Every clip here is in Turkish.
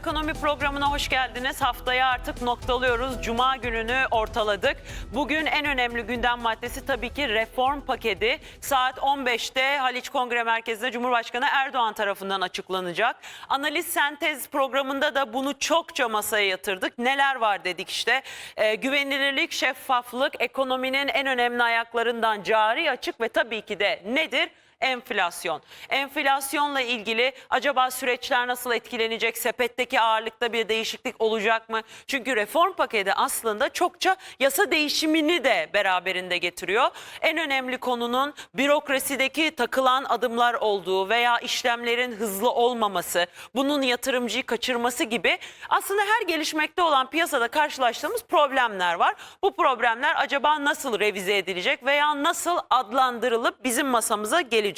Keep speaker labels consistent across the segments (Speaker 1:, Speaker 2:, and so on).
Speaker 1: Ekonomi programına hoş geldiniz. Haftaya artık noktalıyoruz. Cuma gününü ortaladık. Bugün en önemli gündem maddesi tabii ki reform paketi. Saat 15'te Haliç Kongre Merkezi'nde Cumhurbaşkanı Erdoğan tarafından açıklanacak. Analiz sentez programında da bunu çokça masaya yatırdık. Neler var dedik işte. Ee, güvenilirlik, şeffaflık, ekonominin en önemli ayaklarından cari açık ve tabii ki de nedir? Enflasyon. Enflasyonla ilgili acaba süreçler nasıl etkilenecek? Sepetteki ağırlıkta bir değişiklik olacak mı? Çünkü reform paketi aslında çokça yasa değişimini de beraberinde getiriyor. En önemli konunun bürokrasideki takılan adımlar olduğu veya işlemlerin hızlı olmaması, bunun yatırımcıyı kaçırması gibi aslında her gelişmekte olan piyasada karşılaştığımız problemler var. Bu problemler acaba nasıl revize edilecek veya nasıl adlandırılıp bizim masamıza gelecek?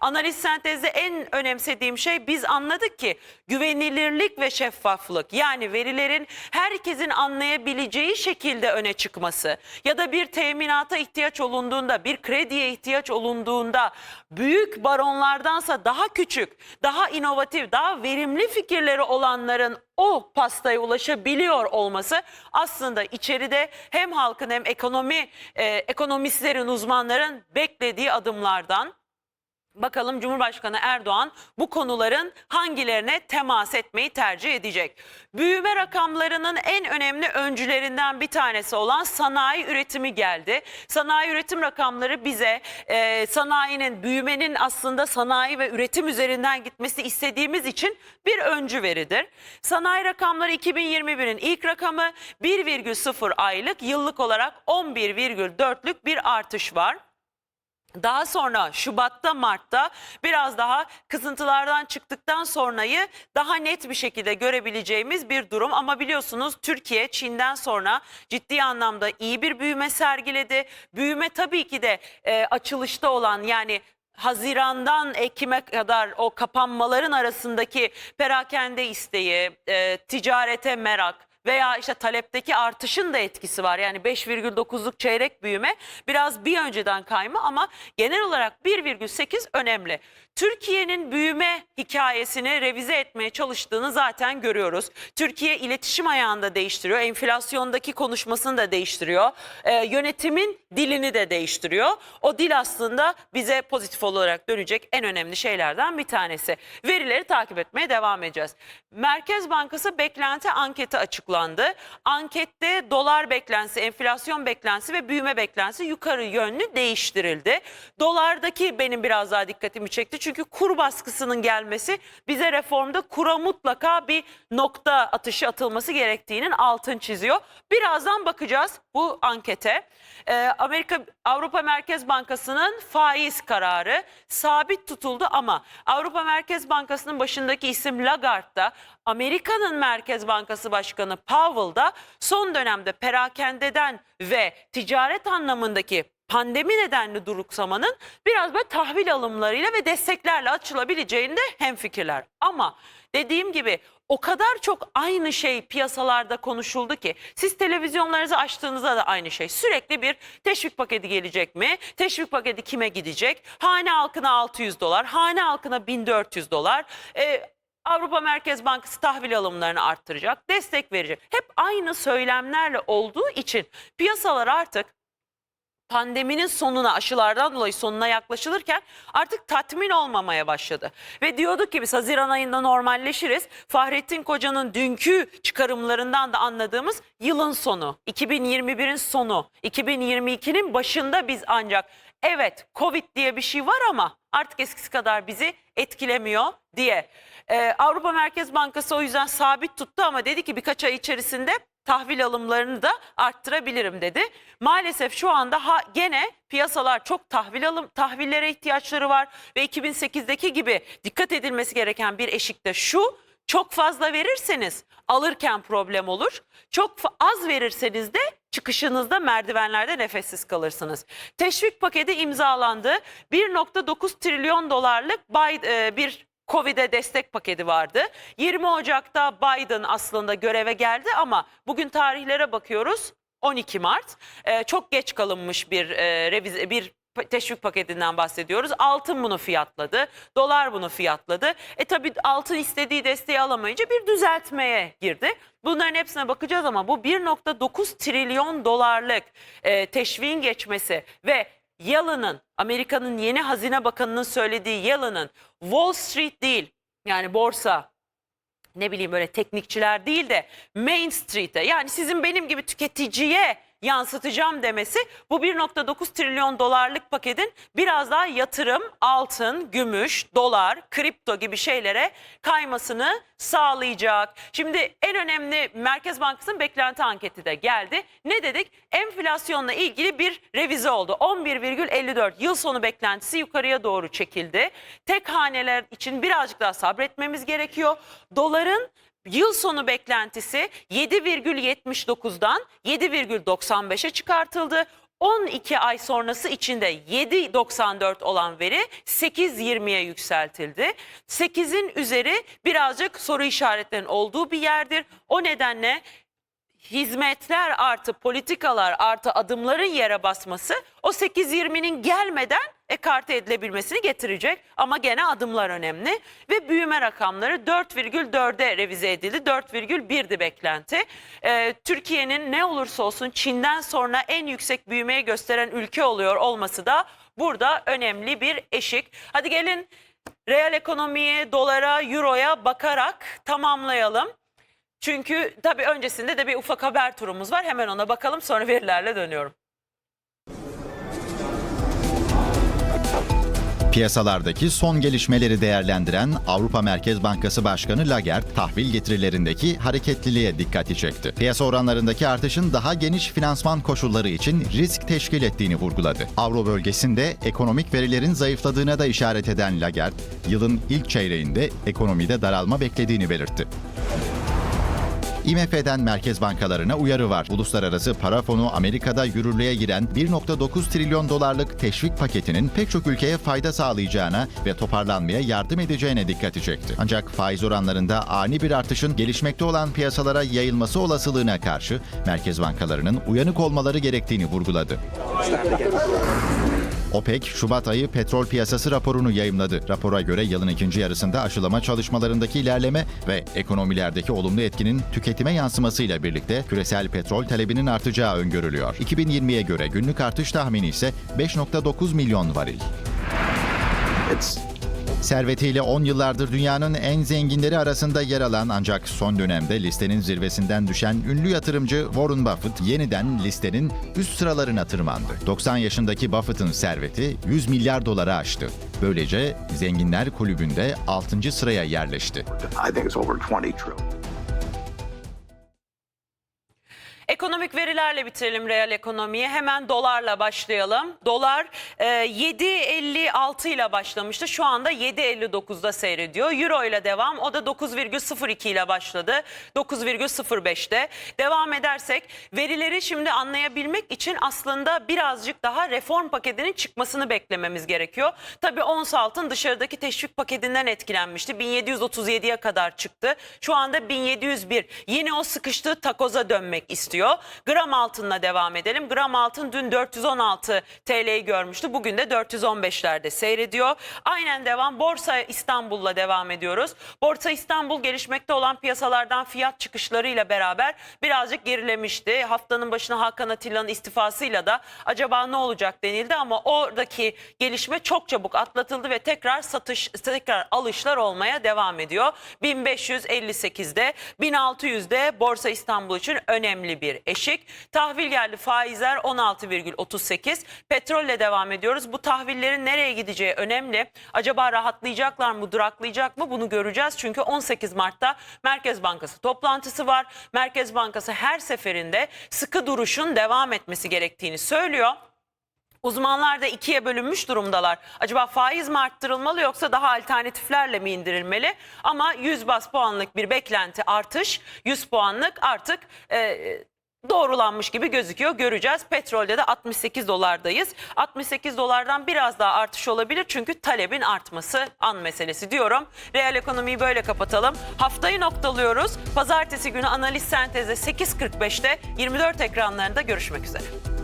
Speaker 1: Analiz sentezde en önemsediğim şey biz anladık ki güvenilirlik ve şeffaflık yani verilerin herkesin anlayabileceği şekilde öne çıkması ya da bir teminata ihtiyaç olunduğunda bir krediye ihtiyaç olunduğunda büyük baronlardansa daha küçük, daha inovatif, daha verimli fikirleri olanların o pastaya ulaşabiliyor olması aslında içeride hem halkın hem ekonomi e, ekonomistlerin, uzmanların beklediği adımlardan. Bakalım Cumhurbaşkanı Erdoğan bu konuların hangilerine temas etmeyi tercih edecek? Büyüme rakamlarının en önemli öncülerinden bir tanesi olan sanayi üretimi geldi. Sanayi üretim rakamları bize e, sanayinin, büyümenin aslında sanayi ve üretim üzerinden gitmesi istediğimiz için bir öncü veridir. Sanayi rakamları 2021'in ilk rakamı 1,0 aylık, yıllık olarak 11,4'lük bir artış var. Daha sonra Şubat'ta Mart'ta biraz daha kısıntılardan çıktıktan sonrayı daha net bir şekilde görebileceğimiz bir durum. Ama biliyorsunuz Türkiye Çin'den sonra ciddi anlamda iyi bir büyüme sergiledi. Büyüme tabii ki de e, açılışta olan yani Haziran'dan Ekim'e kadar o kapanmaların arasındaki perakende isteği, e, ticarete merak, veya işte talepteki artışın da etkisi var. Yani 5,9'luk çeyrek büyüme biraz bir önceden kayma ama genel olarak 1,8 önemli. Türkiye'nin büyüme hikayesini revize etmeye çalıştığını zaten görüyoruz. Türkiye iletişim ayağında değiştiriyor. Enflasyondaki konuşmasını da değiştiriyor. Ee, yönetimin dilini de değiştiriyor. O dil aslında bize pozitif olarak dönecek en önemli şeylerden bir tanesi. Verileri takip etmeye devam edeceğiz. Merkez Bankası beklenti anketi açıklandı. Ankette dolar beklentisi, enflasyon beklentisi ve büyüme beklentisi yukarı yönlü değiştirildi. Dolardaki benim biraz daha dikkatimi çekti. Çünkü kur baskısının gelmesi bize reformda kura mutlaka bir nokta atışı atılması gerektiğinin altını çiziyor. Birazdan bakacağız bu ankete. Ee, Amerika Avrupa Merkez Bankası'nın faiz kararı sabit tutuldu ama Avrupa Merkez Bankası'nın başındaki isim Lagarde da Amerika'nın Merkez Bankası Başkanı Powell da son dönemde perakendeden ve ticaret anlamındaki pandemi nedenli duruksamanın biraz böyle tahvil alımlarıyla ve desteklerle açılabileceğinde hemfikirler. Ama dediğim gibi o kadar çok aynı şey piyasalarda konuşuldu ki siz televizyonlarınızı açtığınızda da aynı şey. Sürekli bir teşvik paketi gelecek mi? Teşvik paketi kime gidecek? Hane halkına 600 dolar, hane halkına 1400 dolar. Ee, Avrupa Merkez Bankası tahvil alımlarını arttıracak, destek verecek. Hep aynı söylemlerle olduğu için piyasalar artık pandeminin sonuna aşılardan dolayı sonuna yaklaşılırken artık tatmin olmamaya başladı. Ve diyorduk ki biz Haziran ayında normalleşiriz. Fahrettin Koca'nın dünkü çıkarımlarından da anladığımız yılın sonu, 2021'in sonu, 2022'nin başında biz ancak evet Covid diye bir şey var ama artık eskisi kadar bizi etkilemiyor diye. Ee, Avrupa Merkez Bankası o yüzden sabit tuttu ama dedi ki birkaç ay içerisinde tahvil alımlarını da arttırabilirim dedi. Maalesef şu anda ha, gene piyasalar çok tahvil alım tahvillere ihtiyaçları var ve 2008'deki gibi dikkat edilmesi gereken bir eşikte şu çok fazla verirseniz alırken problem olur. Çok az verirseniz de çıkışınızda merdivenlerde nefessiz kalırsınız. Teşvik paketi imzalandı. 1.9 trilyon dolarlık e, bir Covid'e destek paketi vardı. 20 Ocak'ta Biden aslında göreve geldi ama bugün tarihlere bakıyoruz. 12 Mart. Ee, çok geç kalınmış bir e, revize bir teşvik paketinden bahsediyoruz. Altın bunu fiyatladı. Dolar bunu fiyatladı. E tabii altın istediği desteği alamayınca bir düzeltmeye girdi. Bunların hepsine bakacağız ama bu 1.9 trilyon dolarlık e, teşviğin geçmesi ve Yellen'ın, Amerika'nın yeni hazine bakanının söylediği Yellen'ın Wall Street değil yani borsa ne bileyim böyle teknikçiler değil de Main Street'e yani sizin benim gibi tüketiciye yansıtacağım demesi bu 1.9 trilyon dolarlık paketin biraz daha yatırım, altın, gümüş, dolar, kripto gibi şeylere kaymasını sağlayacak. Şimdi en önemli Merkez Bankası'nın beklenti anketi de geldi. Ne dedik? Enflasyonla ilgili bir revize oldu. 11,54 yıl sonu beklentisi yukarıya doğru çekildi. Tek haneler için birazcık daha sabretmemiz gerekiyor. Doların Yıl sonu beklentisi 7,79'dan 7,95'e çıkartıldı. 12 ay sonrası içinde 7.94 olan veri 8.20'ye yükseltildi. 8'in üzeri birazcık soru işaretlerinin olduğu bir yerdir. O nedenle hizmetler artı politikalar artı adımların yere basması o 8.20'nin gelmeden ekarte edilebilmesini getirecek. Ama gene adımlar önemli ve büyüme rakamları 4,4'e revize edildi. 4,1'di beklenti. Ee, Türkiye'nin ne olursa olsun Çin'den sonra en yüksek büyümeyi gösteren ülke oluyor olması da burada önemli bir eşik. Hadi gelin reel ekonomiye, dolara, euroya bakarak tamamlayalım. Çünkü tabii öncesinde de bir ufak haber turumuz var. Hemen ona bakalım sonra verilerle dönüyorum.
Speaker 2: Piyasalardaki son gelişmeleri değerlendiren Avrupa Merkez Bankası Başkanı Lagarde, tahvil getirilerindeki hareketliliğe dikkati çekti. Piyasa oranlarındaki artışın daha geniş finansman koşulları için risk teşkil ettiğini vurguladı. Avro bölgesinde ekonomik verilerin zayıfladığına da işaret eden Lagarde, yılın ilk çeyreğinde ekonomide daralma beklediğini belirtti. IMF'den merkez bankalarına uyarı var. Uluslararası Para Fonu Amerika'da yürürlüğe giren 1.9 trilyon dolarlık teşvik paketinin pek çok ülkeye fayda sağlayacağına ve toparlanmaya yardım edeceğine dikkati çekti. Ancak faiz oranlarında ani bir artışın gelişmekte olan piyasalara yayılması olasılığına karşı merkez bankalarının uyanık olmaları gerektiğini vurguladı. OPEC, Şubat ayı petrol piyasası raporunu yayımladı. Rapora göre yılın ikinci yarısında aşılama çalışmalarındaki ilerleme ve ekonomilerdeki olumlu etkinin tüketime yansımasıyla birlikte küresel petrol talebinin artacağı öngörülüyor. 2020'ye göre günlük artış tahmini ise 5.9 milyon varil. Servetiyle 10 yıllardır dünyanın en zenginleri arasında yer alan ancak son dönemde listenin zirvesinden düşen ünlü yatırımcı Warren Buffett yeniden listenin üst sıralarına tırmandı. 90 yaşındaki Buffett'ın serveti 100 milyar dolara aştı. Böylece Zenginler Kulübü'nde 6. sıraya yerleşti.
Speaker 1: Ekonomik verilerle bitirelim reel ekonomiyi. Hemen dolarla başlayalım. Dolar e, 7.56 ile başlamıştı. Şu anda 7.59'da seyrediyor. Euro ile devam. O da 9,02 ile başladı. 9,05'te. Devam edersek verileri şimdi anlayabilmek için aslında birazcık daha reform paketinin çıkmasını beklememiz gerekiyor. Tabii ons altın dışarıdaki teşvik paketinden etkilenmişti. 1737'ye kadar çıktı. Şu anda 1701. Yine o sıkıştığı takoza dönmek istiyor. Gram altınla devam edelim. Gram altın dün 416 TL'yi görmüştü. Bugün de 415'lerde seyrediyor. Aynen devam. Borsa İstanbul'la devam ediyoruz. Borsa İstanbul gelişmekte olan piyasalardan fiyat çıkışlarıyla beraber birazcık gerilemişti. Haftanın başına Hakan Atilla'nın istifasıyla da acaba ne olacak denildi ama oradaki gelişme çok çabuk atlatıldı ve tekrar satış tekrar alışlar olmaya devam ediyor. 1558'de 1600'de Borsa İstanbul için önemli bir eşik. Tahvil geldi faizler 16,38. Petrolle devam ediyoruz. Bu tahvillerin nereye gideceği önemli. Acaba rahatlayacaklar mı, duraklayacak mı bunu göreceğiz. Çünkü 18 Mart'ta Merkez Bankası toplantısı var. Merkez Bankası her seferinde sıkı duruşun devam etmesi gerektiğini söylüyor. Uzmanlar da ikiye bölünmüş durumdalar. Acaba faiz mi arttırılmalı yoksa daha alternatiflerle mi indirilmeli? Ama 100 bas puanlık bir beklenti artış, 100 puanlık artık e, doğrulanmış gibi gözüküyor. Göreceğiz. Petrolde de 68 dolardayız. 68 dolardan biraz daha artış olabilir çünkü talebin artması an meselesi diyorum. Reel ekonomiyi böyle kapatalım. Haftayı noktalıyoruz. Pazartesi günü analiz sentezde 8.45'te 24 ekranlarında görüşmek üzere.